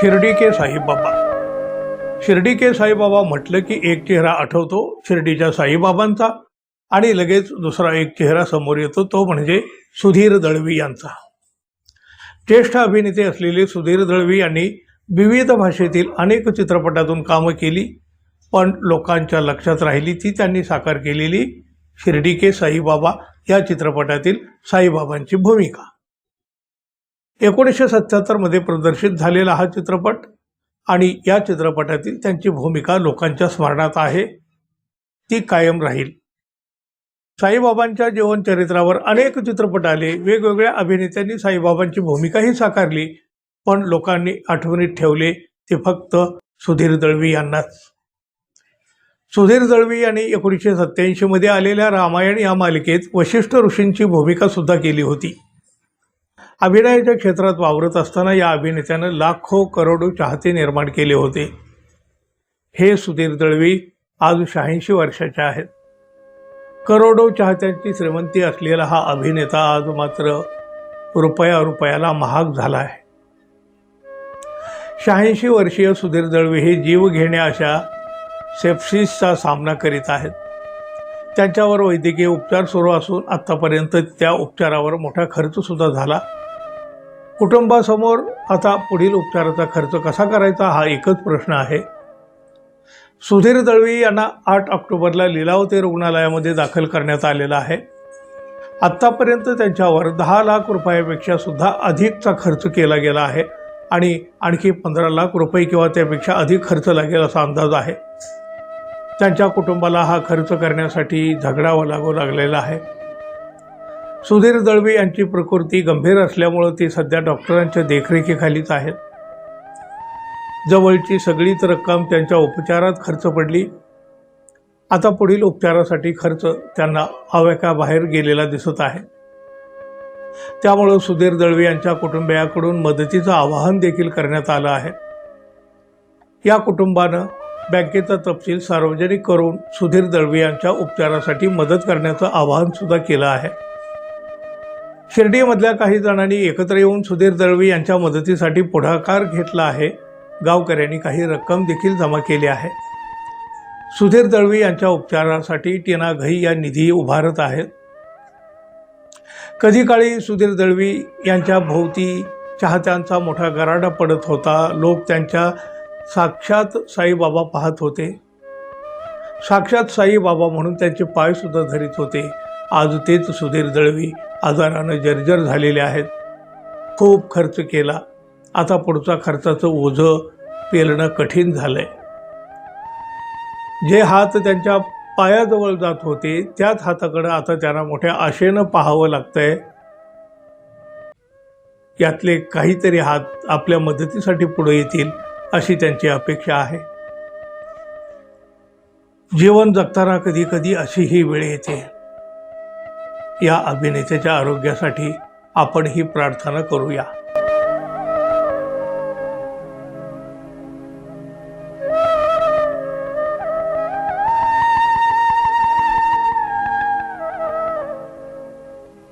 शिर्डी के साईबाबा शिर्डी के साईबाबा म्हटलं की एक चेहरा आठवतो शिर्डीच्या साईबाबांचा आणि लगेच दुसरा एक चेहरा समोर येतो तो म्हणजे सुधीर दळवी यांचा. ज्येष्ठ अभिनेते असलेले सुधीर दळवी यांनी विविध भाषेतील अनेक चित्रपटातून कामं केली पण लोकांच्या लक्षात राहिली ती त्यांनी साकार केलेली शिर्डी के साईबाबा या चित्रपटातील साईबाबांची भूमिका. एकोणीसशे सत्याहत्तरमध्ये प्रदर्शित झालेला हा चित्रपट आणि या चित्रपटातील त्यांची भूमिका लोकांच्या स्मरणात आहे. ती कायम राहील. साईबाबांच्या जीवनचरित्रावर अनेक चित्रपट आले. वेगवेगळ्या अभिनेत्यांनी साईबाबांची भूमिकाही साकारली पण लोकांनी आठवणीत ठेवले ते फक्त सुधीर दळवी यांनाच. सुधीर दळवी यांनी एकोणीसशे सत्याऐंशीमध्ये आलेल्या रामायण या मालिकेत वशिष्ठ ऋषींची भूमिका सुद्धा केली होती. अभिनयाच्या क्षेत्रात वावरत असताना या अभिनेत्यानं लाखो करोडो चाहते निर्माण केले होते. हे सुधीर दळवी आज शहाऐंशी वर्षाचे आहेत. करोडो चाहत्यांची श्रीमंती असलेला हा अभिनेता आज मात्र रुपया रुपयाला महाग झाला आहे. शहाऐंशी वर्षीय सुधीर दळवी हे जीव घेण्या अशा सेप्सिसचा सामना करीत आहेत. त्यांच्यावर वैद्यकीय उपचार सुरू असून आत्तापर्यंत त्या उपचारावर मोठा खर्च सुद्धा झाला. कुटुंबासमोर आता पुढील उपचाराचा खर्च कसा करायचा हा एकच प्रश्न आहे. सुधीर दळवी यांना आठ ऑक्टोबरला लिलावते रुग्णालयामध्ये दाखल करण्यात आलेला आहे. आत्तापर्यंत त्यांच्यावर दहा लाख रुपयापेक्षा सुद्धा अधिकचा खर्च केला गेला आहे आणि आणखी पंधरा लाख रुपये किंवा त्यापेक्षा अधिक खर्च लागेल असा अंदाज आहे. त्यांच्या कुटुंबाला हा खर्च करण्यासाठी झगडावं लागू लागलेला आहे. सुधीर दळवी यांची प्रकृती गंभीर असल्यामुळं ती सध्या डॉक्टरांच्या देखरेखीखालीच आहेत. जवळची सगळीच रक्कम त्यांच्या उपचारात खर्च पडली. आता पुढील उपचारासाठी खर्च त्यांना आव्याकाबाहेर गेलेला दिसत आहे. त्यामुळं सुधीर दळवी यांच्या कुटुंबियाकडून मदतीचं आवाहन देखील करण्यात आलं आहे. या कुटुंबानं बँकेचा तपशील सार्वजनिक करून सुधीर दळवी यांच्या उपचारासाठी मदत करण्याचं आवाहन सुद्धा केलं आहे. शिर्डीमधल्या काही जणांनी एकत्र येऊन सुधीर दळवी यांच्या मदतीसाठी पुढाकार घेतला आहे. गावकऱ्यांनी काही रक्कम देखील जमा केली आहे. सुधीर दळवी यांच्या उपचारासाठी टीना घई या निधी उभारत आहेत. कधी काळी सुधीर दळवी यांच्या भोवती चाहत्यांचा मोठा गराडा पडत होता. लोक त्यांच्या साक्षात साईबाबा पाहत होते. साक्षात साईबाबा म्हणून त्यांचे पायसुद्धा धरीत होते. आज तेच सुधीर दळवी आजारानं जर्जर झालेले आहेत. खूप खर्च केला. आता पुढचा खर्चाचं ओझं पेलणं कठीण झालंय. जे हात त्यांच्या पायाजवळ जात होते त्याच हाताकडं आता त्यांना मोठ्या आशेनं पाहावं लागतंय. यातले काहीतरी हात आपल्या मदतीसाठी पुढे येतील अशी त्यांची अपेक्षा आहे. जीवन जगताना कधी कधी अशी ही वेळ येते. या अभिनेत्याच्या आरोग्यासाठी आपण ही प्रार्थना करूया.